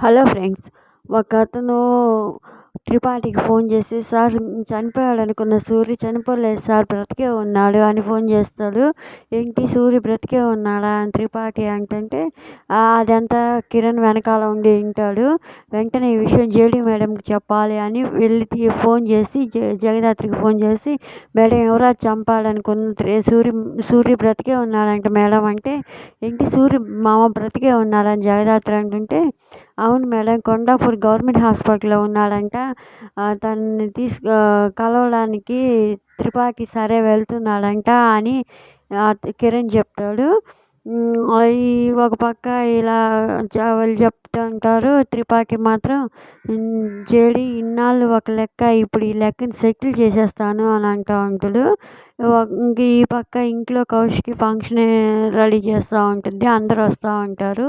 Hello friends ఒక అతను త్రిపాఠికి phone చేసి సార్ చనిపోయాడు అనుకున్న చనిపోలేదు సార్ బ్రతికే ఉన్నాడు అని ఫోన్ చేస్తాడు. ఏంటి సూర్య బ్రతికే ఉన్నాడా? అని త్రిపాఠి అంటే అదంతా కిరణ్ వెనకాల ఉండి వింటాడు. వెంటనే ఈ విషయం జేడీ మేడంకి చెప్పాలి అని వెళ్ళి ఫోన్ చేసి జ జగదాత్రికి ఫోన్ చేసి మేడం ఎవరో చంపాడనుకున్న సూర్య సూర్య బ్రతికే ఉన్నాడంట మేడం అంటే ఏంటి సూర్య మామ బ్రతికే ఉన్నాడని జగదాత్రి అంటుంటే అవును మేడం. కొండాపూర్ గవర్నమెంట్ హాస్పిటల్లో ఉన్నాడంట. తనని తీసుకు కలవడానికి త్రిపాఠి సరే వెళ్తున్నాడంట అని కిరణ్ చెప్తాడు. ఈ ఒక పక్క ఇలా వాళ్ళు చెప్తూ ఉంటారు త్రిపాఠి మాత్రం జేడి ఇన్నాళ్ళు ఒక లెక్క ఇప్పుడు ఈ లెక్కని సెటిల్ చేసేస్తాను అని అంటూ ఉంటాడు. ఇంక ఈ పక్క ఇంట్లో కౌశికి ఫంక్షన్ రెడీ చేస్తూ ఉంటుంది. అందరూ వస్తూ ఉంటారు.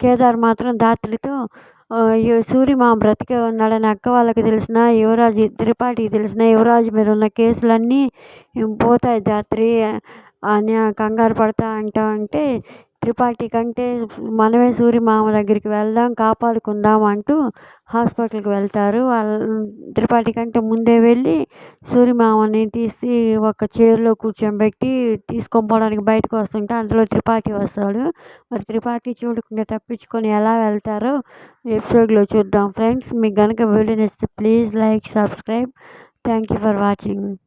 కేదార్ మాత్రం ధాత్రితో సూరి మామ బ్రతికే ఉన్నాడని అక్క వాళ్ళకి తెలిసినా యువరాజు త్రిపాఠికి తెలిసినా యువరాజు మీద ఉన్న కేసులన్నీ పోతాయి ధాత్రి అని కంగారు పడతా అంటూ ఉంటే త్రిపాఠి కంటే మనమే సూరి మామ దగ్గరికి వెళ్దాం కాపాడుకుందాం అంటూ హాస్పిటల్కి వెళ్తారు. వాళ్ళ త్రిపాఠి కంటే ముందే వెళ్ళి సూరి మామని తీసి ఒక చైర్లో కూర్చోబెట్టి తీసుకొని పోవడానికి బయటకు వస్తుంటే అందులో త్రిపాఠి వస్తాడు. మరి త్రిపాఠి చూడకుండా తప్పించుకొని ఎలా వెళ్తారో ఎపిసోడ్లో చూద్దాం ఫ్రెండ్స్. మీకు కనుక వీడియో నచ్చితే please like subscribe. Thank you for watching.